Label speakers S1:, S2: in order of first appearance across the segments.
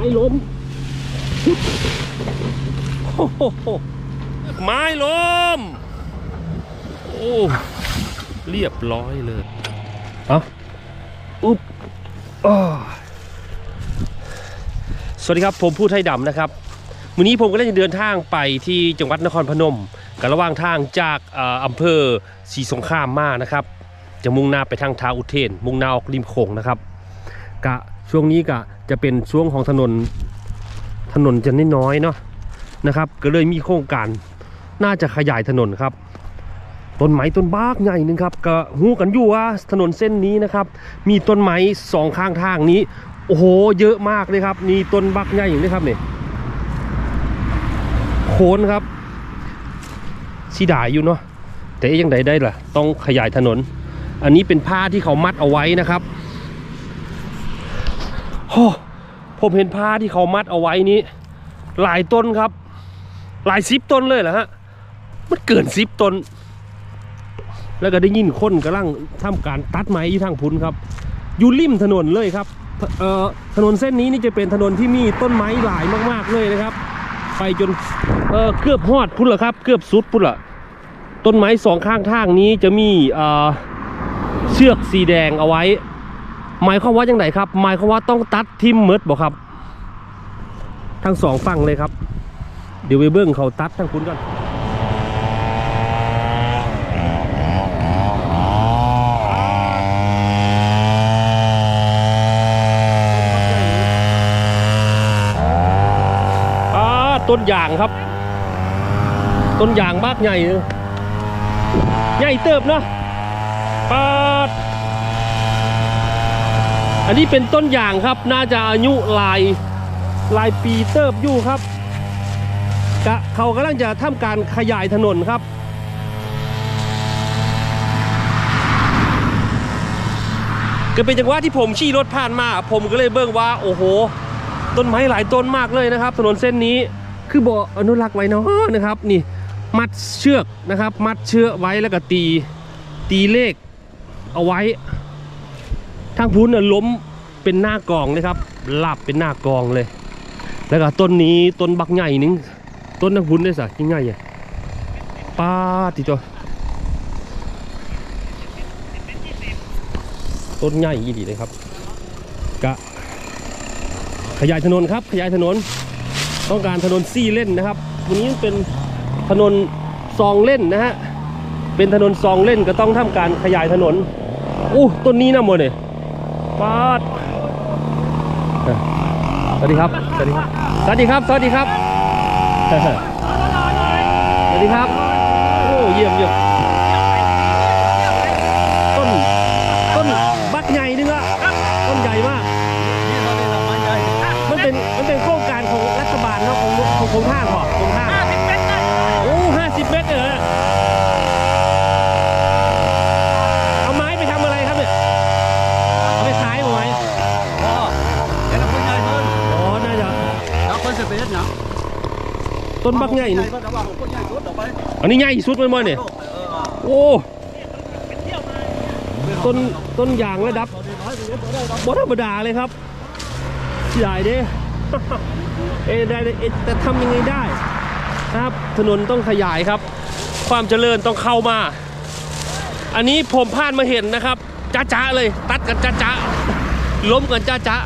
S1: ม้ล้มโอ้โหไม้ล้ม โอ้ เรียบร้อยเลยเอาอุ๊บอ้อสวัสดีครับ ผมผู้ไทยดำนะครับวันนี้ผมก็ได้จะเดินทางไปที่จังหวัดนครพนมกันระหว่างทางจากเอ่ออำเภอศรีสงครามมานะครับ จะมุ่งหน้าไปทางทางอุเทน มุ่งหน้าออกริมโขงนะครับกะช่วงนี้กะ จะเป็นช่วงของถนนถนนจะน้อยเนาะนะครับ ก็เลยมีโครงการน่าจะขยายถนนครับต้นไม้ต้นบากใหญ่นึงครับก็หูกันอยู่ว่าถนนเส้นนี้นะครับ มีต้นไม้สองข้างทางนี้ โอ้โหเยอะมากเลยครับนี่ต้นบักใหญ่อย่างนี้ครับเนี่ยโคนครับสีดายอยู่เนาะแต่ยังไดได้ล่ะ ต้องขยายถนน อันนี้เป็นผ้าที่เขามัดเอาไว้นะครับ โอ้ผมเห็นผ้าที่เขามัดเอาไว้นี้ หลายต้นครับ หลายสิบต้นเลยเหรอฮะ มันเกินสิบต้น แล้วก็ได้ยินคนกำลังทำการตัดไม้อยู่ทางพุนครับ อยู่ริมถนนเลยครับเอ่อถนนเส้นนี้นี่จะเป็นถนนที่มีต้นไม้หลายมาก ๆเลยนะครับ ไปจนเอ่อเกือบฮอดพุ่นละครับ เกือบสุดพุ่นละต้นไม้สองข้างทางนี้จะมีเอ่อเชือกสีแดงเอาไว้ หมายความว่าอย่างไรครับ หมายความว่าต้องตัดทิมเมดบอกครับ ทั้งสองฝั่งเลยครับ เดี๋ยวไปเบิ้งเขาตัดทั้งคุณก่อนอ่าต้นยางครับ ต้นยางมากใหญ่ใหญ่เติบเนอะปา อันนี้เป็นต้นอย่างครับน่าจะอายุลายลายปีเติบอยู่ครับกะเขากำลังจะทำการขยายถนนครับ ก็เป็นจังหวะที่ผมขี่รถผ่านมา ผมก็เลยเบิ่งว่า โอ้โห ต้นไม้หลายต้นมากเลยนะครับ ถนนเส้นนี้คือบ่อนุรักษ์ไว้เนาะนะครับ นี่มัดเชือกนะครับ มัดเชือกไว้แล้วก็ตีตีเลขเอาไว้ ทางพุ้นน่ะล้มเป็นหน้ากองเลยครับลาบเป็นหน้ากองเลย แล้วก็ต้นนี้ต้นบักใหญ่นึงต้นทางพุ้นได้สักยังไงอะป้าดทีจอต้นใหญ่ยี่ดีเลยครับกะขยายถนนครับ ขยายถนนต้องการถนนสี่เล่นนะครับ วันนี้เป็นถนนสองเล่นนะฮะเป็นถนนสองเล่นก็ต้องทำการขยายถนนอู้ต้นนี้นะหมดเลย ปาดเอ้ยสวัสดีครับ สวัสดีครับ สวัสดีครับ สวัสดีครับ สวัสดีครับ โอ้เยี่ยมเยี่ยมต้น ต้นบักใหญ่นึงอะต้นใหญ่มาก มันเป็น มันเป็นโครงการของรัฐบาลเนาะของของของห้างบอกของห้างโอ้ห้าสิบเมตรเลยเหรอเอาไม้ไปทำอะไรครับเนี่ยเอาไปขายเอาไว้อ๋อน่าจะ ต้นบักใหญ่นี่อันนี้ใหญ่สุดมันบ่เนี่ยโอ้ต้นต้นยางระดับบ่ธรรมดาเลยครับใหญ่เด้เอได้แต่ทำยังไงได้นะครับถนนต้องขยายครับ ความเจริญต้องเข้ามา อันนี้ผมผ่านมาเห็นนะครับจ้าจ้าเลย ตัดกันจ้าจ้าล้มกันจ้าจ้า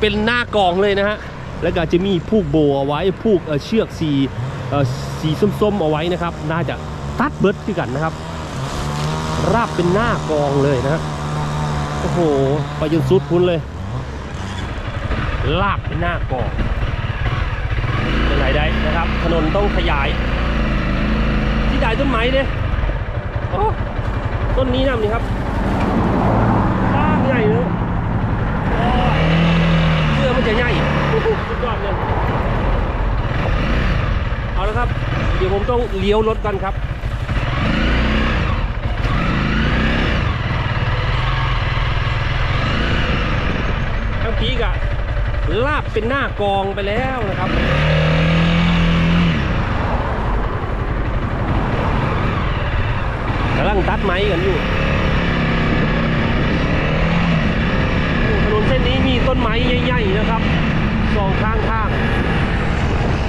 S1: เป็นหน้ากองเลยนะฮะ แล้วก็จะมีผูกโบเอาไว้ผูกเชือกสีสีส้มๆเอาไว้นะครับ น่าจะตัดเบิร์ดคือกันนะครับ ราบเป็นหน้ากองเลยนะโอ้โหไปจนสุดพุ้นเลย ลากไปหน้ากองเป็นไรได้นะครับ ถนนต้องขยาย ที่ดต้นไม้เนี่ยโอ้ต้นนี้นะนี่ครับลากใหญ่เลยโอ้ยเสื้อมันจะใหญ่โอ้โหสุดยอดเลยเอาละครับ เดี๋ยวผม ต้องเลี้ยวรถกันครับทั้งปีกอะลาบเป็นหน้ากองไปแล้วนะครับกำลังตัดไม้กันอยู่ถนนเส้นนี้มีต้นไม้ใหญ่ๆนะครับสองข้างทาง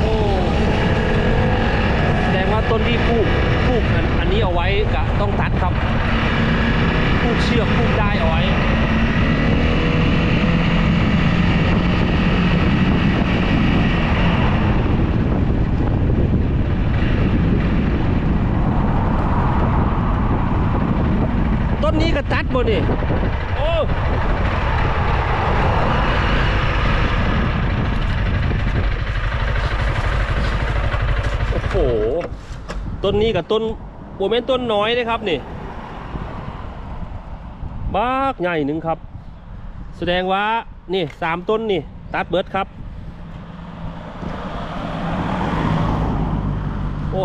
S1: โอ้ นที่ปลูกปลูกอันอันนี้เอาไว้ก็ต้องตัดครับปลูกเชือกปลูกได้เอาไว้ต้นนี้ก็ตัดบ่นี่โอ้โอ้โห ต้นนี้กับต้นโบเมนต้นน้อยนะครับนี่บากใหญ่หนึ่งครับ แสดงว่านี่สามต้นนี่ตัดเบิดครับโอ้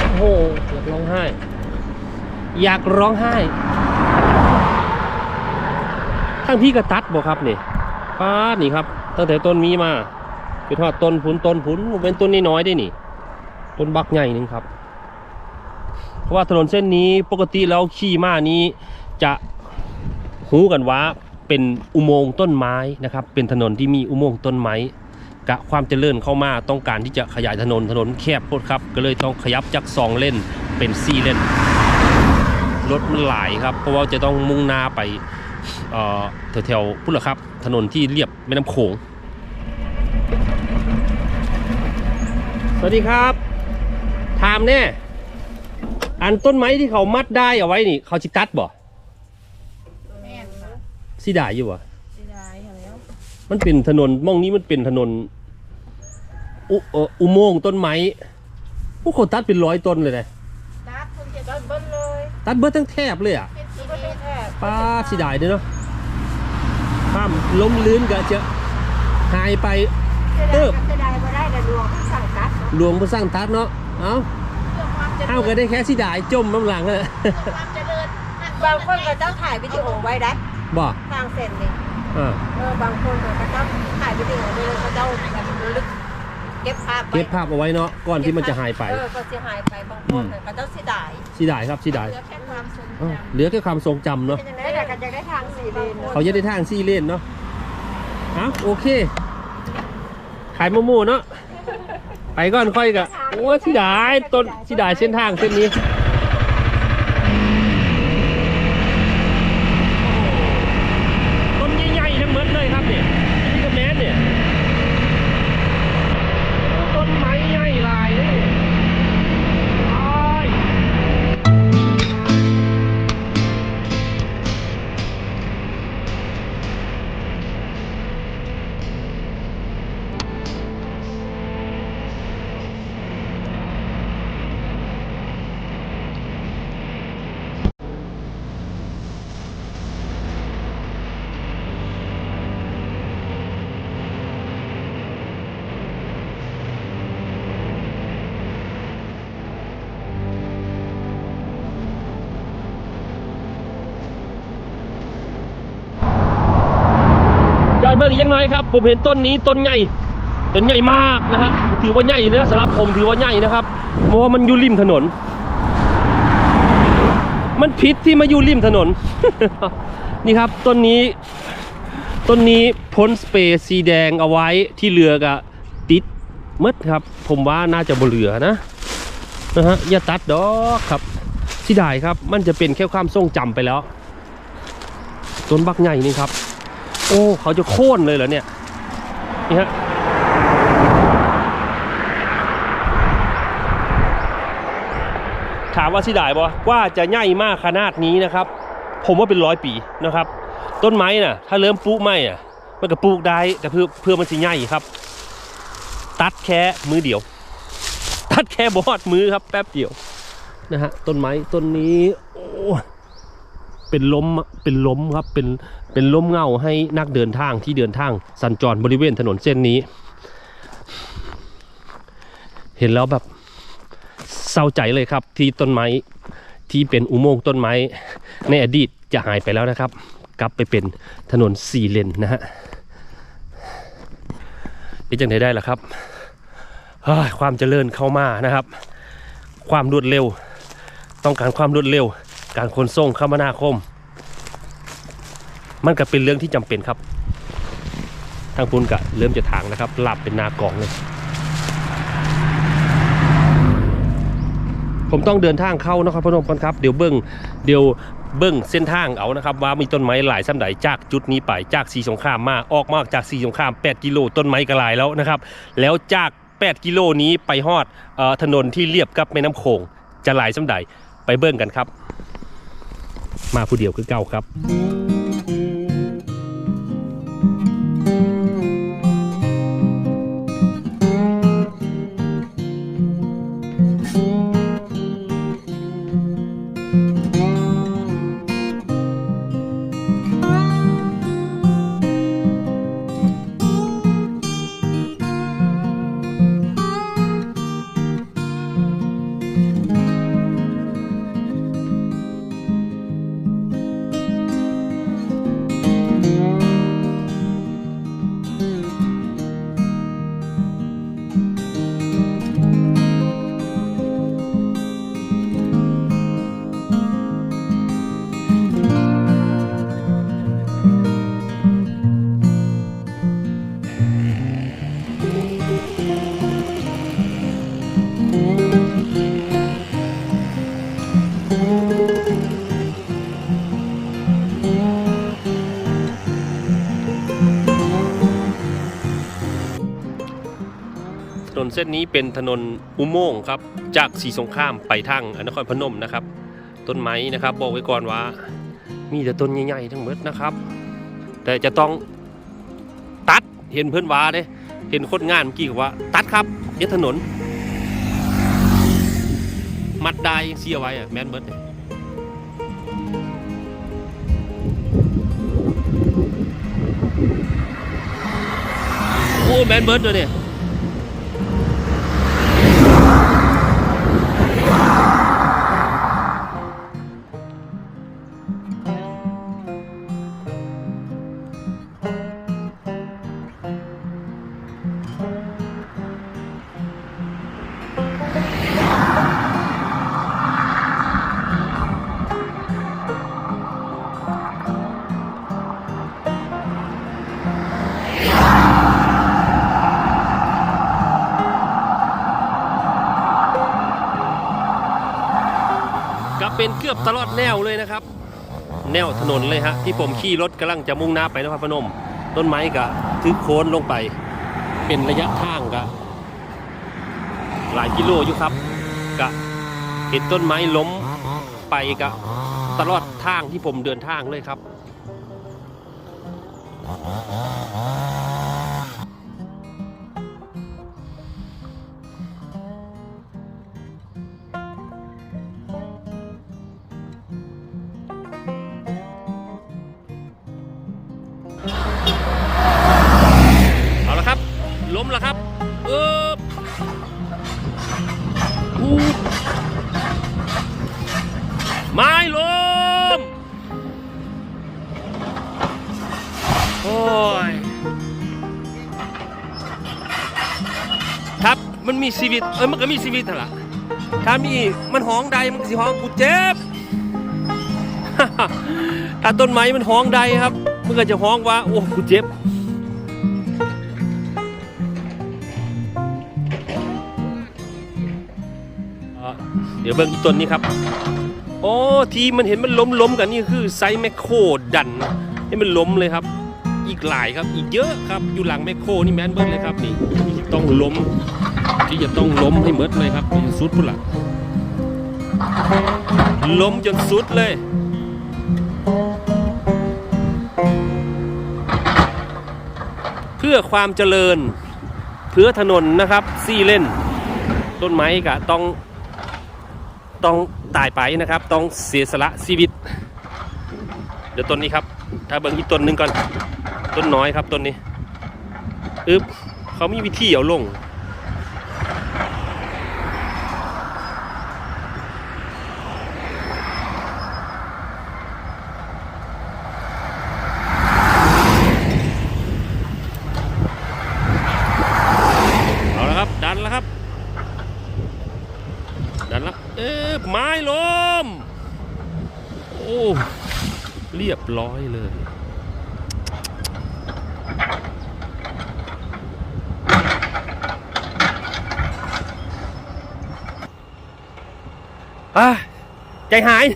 S1: โอ้โหอยากร้องไห้ อยากร้องไห้ ทั้งพี่ก็ตัดบ่ครับนี่ป้าดนี่ครับ ตั้งแต่ต้นมีมาไปทอดต้นผุนต้นผุนเป็นต้นนี้น้อยได้นี่ ต้นบักใหญ่หนึ่งครับ เพราะว่าถนนเส้นนี้ปกติแล้วขี่มานี้จะหูกันว่าเป็นอุโมงค์ต้นไม้นะครับ เป็นถนนที่มีอุโมงค์ต้นไม้กะความเจริญเข้ามาต้องการที่จะขยายถนนถนนแคบโพดครับ ก็เลยต้องขยับจากสองเลนเป็นสี่เลนรถมันหลายครับ เพราะว่าจะต้องมุ่งหน้าไปแถวๆพุ่นละครับ ถนนที่เรียบแม่น้ำโขง สวัสดีครับถามแน่ อันต้นไม้ที่เขามัดได้เอาไว้นี่ เขาจิตัดบ่
S2: แม่นค่ะ
S1: สิได้อยู่บ่
S2: สิได้แล้ว
S1: มันเป็นถนนมองนี้มันเป็นถนน อุเอ่ออุโมงค์ต้นไม้พวกเขาตัดเป็นร้อยต้นเลยนะ
S2: ตัดคุณจะต้นเบิ้ลเลย
S1: ตัดเบิดทั้งแทบเลยอะ
S2: เป็นสีเมตรแทบ
S1: ป้าดสิได้เด้อเนาะ ข้ามล้มลื่นก็จะหายไป
S2: เติบจะได้บ่ได้แต่ดวงสั่งตัด
S1: หลวงผู้สร้างตัดเนาะเอ้า
S2: เพื่อความเจริญ
S1: เอ้าก็ได้แค่สิได้จมน้ำหลังเลย
S2: เพื่อความเจริญบางคนก็ต้องถ่ายวิดีโอไว้ได้
S1: บ่
S2: ทางเส้นนี่
S1: อ่า
S2: เออบางคนก็ต้องถ่ายวิดีโอไว้เลยเขาต้องระลึกเก็บภาพไว้
S1: เก็บภาพเอาไว้เนาะก่อนที่มันจะหายไป
S2: เออก็จะหายไปบางคนก็ต้องเสียดาย
S1: สิได้ครับสิได้
S2: เหลือแค่ความทรง
S1: เอ้า
S2: จำ
S1: เหลือแค่ความทรงจำเนาะ
S2: เป็นยังไงแต่ก็จะได้ทางสี่เลน
S1: เขาจะได้ทางซี่เล่นเนาะอ้าโอเค ขายมะม่วงเนาะ ไปก่อนค่อยกะโอ้สิได้ต้นสิได้เส้นทางเส้นนี้ เบิ่งอีกยังน้อยครับ ผมเห็นต้นนี้ต้นใหญ่ต้นใหญ่มากนะฮะถือว่าใหญ่นะสำหรับผมถือว่าใหญ่นะครับเพราะว่ามันอยู่ริมถนน มันผิดที่มาอยู่ริมถนน นี่ครับต้นนี้ต้นนี้พ้นสเปรย์สีแดงเอาไว้ที่เรือกะติดหมดครับ ผมว่าน่าจะบ่เหลือนะนะฮะอย่าตัดดอกครับสิได้ครับ มันจะเป็นแค่ความทรงจำไปแล้วต้นบักใหญ่นี่ครับ โอ้เขาจะโค่นเลยเหรอเนี่ยนี่ฮะถามว่าสิได้บ่ว่าจะใหญ่มากขนาดนี้นะครับ ผมว่าเป็นร้อยปีนะครับ ต้นไม้น่ะ ถ้าเริ่มปลูกไม้อะมันก็ปลูกได้แต่เพื่อเพื่อมันสิใหญ่ครับ ตัดแค่มือเดียว ตัดแค่บอดมือครับ แป๊บเดียวนะฮะต้นไม้ต้นนี้โอ้ เป็นล้มเป็นล้มครับเป็นเป็นล้มเงาให้นักเดินทางที่เดินทางสัญจรบริเวณถนนเส้นนี้ เห็นแล้วแบบเศร้าใจเลยครับที่ต้นไม้ที่เป็นอุโมงค์ต้นไม้ ในอดีตจะหายไปแล้วนะครับ กลับไปเป็นถนนสี่เลนนะฮะเป็นจังไดได้ล่ะครับความเจริญเข้ามานะครับ ความรวดเร็ว ต้องการความรวดเร็ว การขนส่งคมนาคม มันก็เป็นเรื่องที่จำเป็นครับ ทางพุนกะเริ่มจะถางนะครับหลับเป็นนากองเลย ผมต้องเดินทางเข้านครพนมก่อนครับ เดี๋ยวเบิ้งเดี๋ยวเบิ้งเส้นทางเอานะครับ ว่ามีต้นไม้หลายส้นใดจากจุดนี้ไปจากสีสงครามมาออกมากจากสีสงคราม 8 กิโลต้นไม้ก็หลายแล้วนะครับ แล้วจาก 8 กิโลนี้ไปฮอดออถนนที่เรียบกับแม่น้ำโขงจะหลายส้นใดไปเบิ้งกันครับ มาผู้เดียวคือเก่าครับ เส้นนี้เป็นถนนอุโมงค์ครับ จากสีสงครามไปทางนครพนมนะครับ ต้นไม้นะครับบอกไว้ก่อนว่า มีแต่ต้นใหญ่ๆทั้งหมดนะครับ แต่จะต้องตัดเห็นเพื่อนว่าเด้เห็นคนงานเมื่อกี้กว่า ตัดครับเอ็ดถนน มัดได้เสียไว้อะแมนเบิร์ดเนี่ยโอ้แมนเบิร์ดเลยเนี่ย ก็เป็นเกือบตลอดแนวเลยนะครับ แนวถนนเลยฮะที่ผมขี่รถกำลังจะมุ่งหน้าไปนครพนม ต้นไม้ก็ทึกโค้นลงไป เป็นระยะทางก็หลายกิโลอยู่ครับก็เห็นต้นไม้ล้มไปก็ตลอดทางที่ผมเดินทางเลยครับ มีชีวิต เอ้ยมันก็มีชีวิตนั่นแหละถ้ามีมันห้องใดมันก็สิห้องกูเจ็บ ถ้าต้นไม้มันห้องใดครับ มันก็จะห้องว่า โอ้กูเจ็บ เดี๋ยวเบิ่งอีกต้นนี้ครับโอ้ที่มันเห็นมันล้มล้มกันนี่คือไซส์แมคโครดันให้มันล้มเลยครับ อีกหลายครับ อีกเยอะครับ อยู่หลังแมคโครนี่แมนเบิร์ดเลยครับนี่ต้องล้ม ที่จะต้องล้มให้เบิดเลยครับนี่สุดพุ่นละล้มจนสุดเลยเพื่อความเจริญเพื่อถนนนะครับซี่เล่น ต้นไม้ก็ต้องต้องตายไปนะครับ ต้องเสียสละชีวิต เดี๋ยวต้นนี้ครับ ถ้าเบิ่งอีกต้นหนึ่งก่อน ต้นน้อยครับต้นนี้อึบเขามีวิธีเอาลง เอาละครับ ดันแล้วครับ ดันแล้วเอ๊ะไม้ล้ม โอ้ เรียบร้อยเลย อะ ใจหาย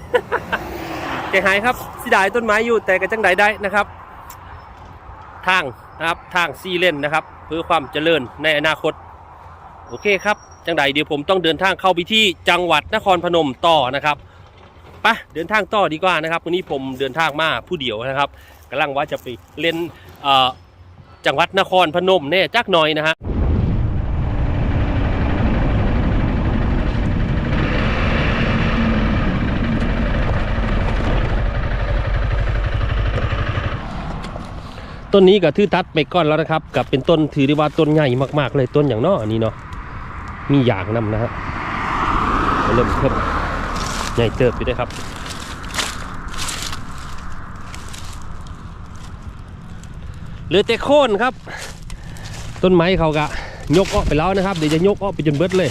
S1: ใจหายครับสิดายต้นไม้อยู่แต่ก็จังใดได้นะครับ ทางนะครับทางซีเลนนะครับ เพื่อความเจริญในอนาคต โอเคครับ จังใดเดี๋ยวผมต้องเดินทางเข้าไปที่จังหวัดนครพนมต่อนะครับไปเดินทางต่อดีกว่านะครับวันนี้ผมเดินทางมาผู้เดียวนะครับกำลังว่าจะไปเล่นจังหวัดนครพนมเนี่ยจักหน่อยนะฮะ ต้นนี้ก็ถือตัดไปก่อนแล้วนะครับกับเป็นต้นถือได้ว่าต้นใหญ่มากๆเลยต้นอย่างนออันนี้เนาะมีอย่างนำนะฮะเริ่มเพิ่มใหญ่เติบอยู่ด้วยครับเหลือแต่โค่นครับ ต้นไม้เขากะยกออกไปแล้วนะครับเดี๋ยวจะยกออกไปจนเบิดเลย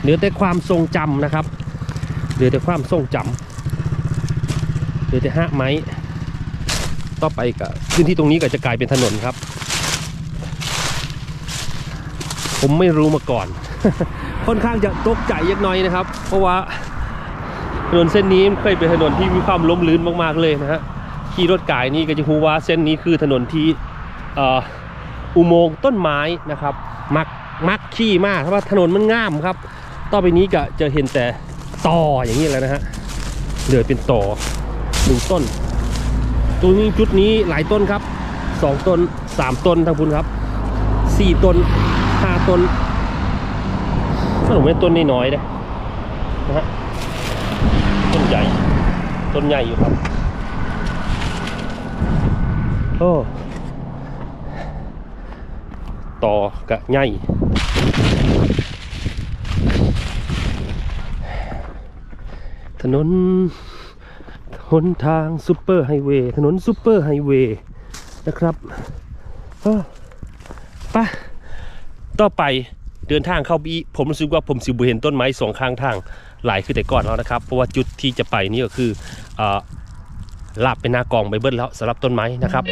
S1: เหลือแต่ความทรงจำนะครับเหลือแต่ความทรงจำเหลือแต่ห้าไม้ ต่อไปกับพื้นที่ตรงนี้ก็จะกลายเป็นถนนครับ ผมไม่รู้มาก่อน ค่อนข้างจะตกใจเล็กน้อยนะครับ เพราะว่าถนนเส้นนี้เคยเป็นถนนที่มีความล้มลื่นมากๆเลยนะฮะขี่รถกายนี่ก็จะรู้ว่าเส้นนี้คือถนนที่อ,อุโมงค์ต้นไม้นะครับ มักมักขี่มากเพราะว่าถนนมันง่ามครับ ต่อไปนี้ก็จะเห็นแต่ต่ออย่างนี้แล้วนะฮะเหลือเป็นต่อหนึ่งต้น ตัวนี้จุดนี้หลายต้นครับสองต้นสามต้นทางคุณครับสี่ต้นห้าต้นถ้าผมเป็นต้นน้อยๆนะนะฮะต้นใหญ่ ต้นใหญ่อยู่ครับ โอ้ต่อกะใหญ่ถนน หนทางซูเปอร์ไฮเวย์ถนนซูเปอร์ไฮเวย์นะครับเออไปต่อไปเดินทางเข้าบีผมรู้สึกว่าผมสิบเห็นต้นไม้สองข้างทางหลายคือแต่ก่อนแล้วนะครับ เพราะว่าจุดที่จะไปนี่ก็คืออ่อลาบเป็นหน้ากองไปเบิ้ลแล้วสำหรับต้นไม้นะครับ